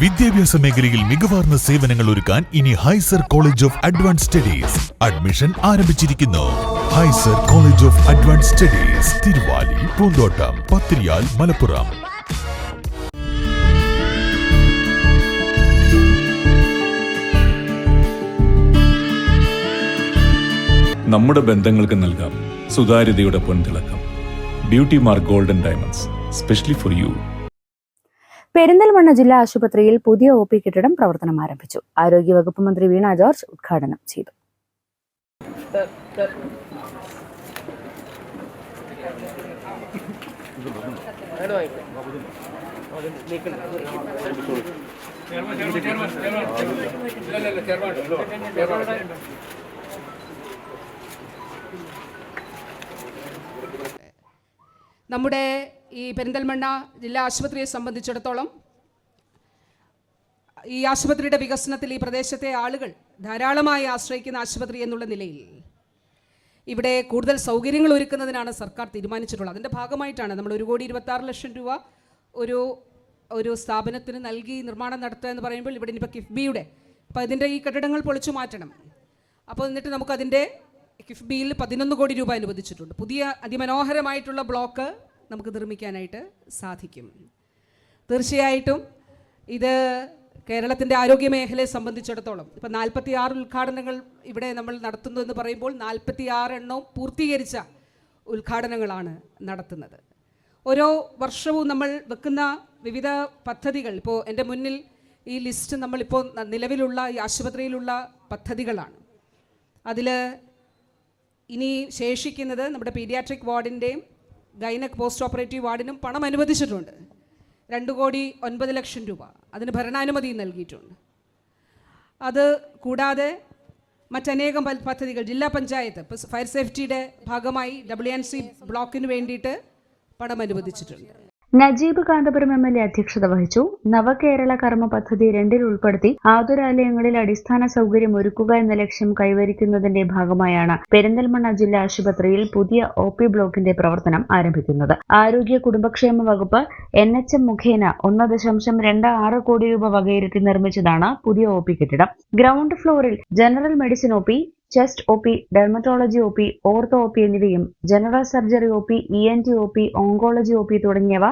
വിദ്യാഭ്യാസ മേഖലയിൽ മികവാർന്ന സേവനങ്ങൾ ഒരുക്കാൻ ഇനി ഹൈസർ college of advance studies admission ആരംഭിച്ചിരിക്കുന്നു. ഹൈസർ college of advance studies Thiruvali Poonthottam Pathiriyal Malappuram. നമ്മുടെ ബന്ധങ്ങൾക്ക് നൽകാം സുതാര്യതയുടെ പൊൻതിളക്കം. Beauty mark golden diamonds specially for you Perinthalmanna ജില്ലാ ആശുപത്രിയിൽ പുതിയ ഒ പി കെട്ടിടം പ്രവർത്തനം ആരംഭിച്ചു. ആരോഗ്യവകുപ്പ് മന്ത്രി വീണ ജോർജ് ഉദ്ഘാടനം ചെയ്തു. നമ്മുടെ ഈ പെരിന്തൽമണ്ണ ജില്ലാ ആശുപത്രിയെ സംബന്ധിച്ചിടത്തോളം ഈ ആശുപത്രിയുടെ വികസനത്തിൽ ഈ പ്രദേശത്തെ ആളുകൾ ധാരാളമായി ആശ്രയിക്കുന്ന ആശുപത്രി എന്നുള്ള നിലയിൽ ഇവിടെ കൂടുതൽ സൗകര്യങ്ങൾ ഒരുക്കുന്നതിനാണ് സർക്കാർ തീരുമാനിച്ചിട്ടുള്ളത്. അതിന്റെ ഭാഗമായിട്ടാണ് നമ്മൾ ഒരു കോടി ഇരുപത്താറ് ലക്ഷം രൂപ ഒരു ഒരു സ്ഥാപനത്തിന് നൽകി നിർമ്മാണം നടത്തുക എന്ന് പറയുമ്പോൾ ഇവിടെ ഇനിയിപ്പോൾ കിഫ്ബിയുടെ അപ്പോൾ ഇതിന്റെ ഈ കെട്ടിടങ്ങൾ പൊളിച്ചു മാറ്റണം. അപ്പോൾ എന്നിട്ട് നമുക്കതിന്റെ കിഫ്ബിയിൽ പതിനൊന്ന് കോടി രൂപ അനുവദിച്ചിട്ടുണ്ട്. പുതിയ അതിമനോഹരമായിട്ടുള്ള ബ്ലോക്ക് നമുക്ക് നിർമ്മിക്കാനായിട്ട് സാധിക്കും. തീർച്ചയായിട്ടും ഇത് കേരളത്തിന്റെ ആരോഗ്യ മേഖലയെ സംബന്ധിച്ചിടത്തോളം ഇപ്പം നാൽപ്പത്തി ആറ് ഉദ്ഘാടനങ്ങൾ ഇവിടെ നമ്മൾ നടത്തുന്നു എന്ന് പറയുമ്പോൾ നാൽപ്പത്തി ആറ് എണ്ണവും പൂർത്തീകരിച്ച ഉദ്ഘാടനങ്ങളാണ് നടത്തുന്നത്. ഓരോ വർഷവും നമ്മൾ വെക്കുന്ന വിവിധ പദ്ധതികൾ ഇപ്പോൾ എന്റെ മുന്നിൽ ഈ ലിസ്റ്റ് നമ്മളിപ്പോൾ നിലവിലുള്ള ഈ ആശുപത്രിയിലുള്ള പദ്ധതികളാണ്. അതിൽ ഇനി ശേഷിക്കുന്നത് നമ്മുടെ പീഡിയാട്രിക് വാർഡിന്റെയും ഗൈനക് പോസ്റ്റ് ഓപ്പറേറ്റീവ് വാർഡിനും പണം അനുവദിച്ചിട്ടുണ്ട്. രണ്ട് കോടി ഒൻപത് ലക്ഷം രൂപ. അതിന് ഭരണാനുമതി നൽകിയിട്ടുണ്ട്. അത് കൂടാതെ മറ്റനേകം പദ്ധതികൾ ജില്ലാ പഞ്ചായത്ത് ഫയർ സേഫ്റ്റിയുടെ ഭാഗമായി ഡബ്ല്യു എൻ സി ബ്ലോക്കിന് വേണ്ടിയിട്ട് പണം അനുവദിച്ചിട്ടുണ്ട്. Najeeb Kanthapuram M L A അധ്യക്ഷത വഹിച്ചു. നവകേരള കർമ്മ പദ്ധതി രണ്ടിൽ ഉൾപ്പെടുത്തി ആതുരാലയങ്ങളിൽ അടിസ്ഥാന സൗകര്യം ഒരുക്കുക എന്ന ലക്ഷ്യം കൈവരിക്കുന്നതിന്റെ ഭാഗമായാണ് പെരിന്തൽമണ്ണ ജില്ലാ ആശുപത്രിയിൽ പുതിയ ഒ പി ബ്ലോക്കിന്റെ പ്രവർത്തനം ആരംഭിക്കുന്നത്. ആരോഗ്യ കുടുംബക്ഷേമ വകുപ്പ് എൻ എച്ച് എം മുഖേന ഒന്ന് ദശാംശം രണ്ട് ആറ് കോടി രൂപ വകയിരുത്തി നിർമ്മിച്ചതാണ് പുതിയ ഒ പി കെട്ടിടം. ഗ്രൗണ്ട് ഫ്ലോറിൽ general medicine O P chest O P dermatology O P ortho O P എന്നിവയും general surgery O P E N T O P oncology O P തുടങ്ങിയവ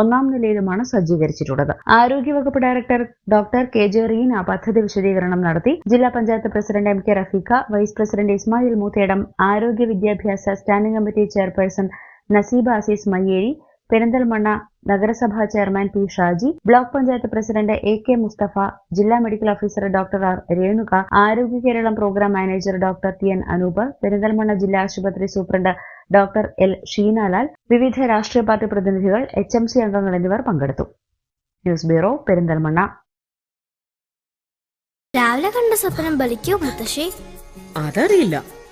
ഒന്നാം നിലയിലുമാണ് സജ്ജീകരിച്ചിട്ടുള്ളത്. ആരോഗ്യവകുപ്പ് director doctor K J Reena പദ്ധതി വിശദീകരണം നടത്തി. ജില്ലാ panchayat president M K Rafeeqa vice president Ismail Moothedam ആരോഗ്യ വിദ്യാഭ്യാസ standing committee chairperson Naseeba Azeez Mayyeri Perinthalmanna നഗരസഭാ chairman P Shaji block panchayat president A K Mustafa ജില്ലാ medical officer doctor R Renuka Arogya Keralam programme manager doctor T N Anoop Perinthalmanna ജില്ലാ ആശുപത്രി superintendent doctor L Sheenalal വിവിധ രാഷ്ട്രീയ party പ്രതിനിധികൾ H M C അംഗങ്ങൾ എന്നിവർ പങ്കെടുത്തു. News bureau Perinthalmanna. രാവിലെ കണ്ട സ്വപ്നം ബലിക്കോ മുത്തശ്ശി? അതറിയില്ല.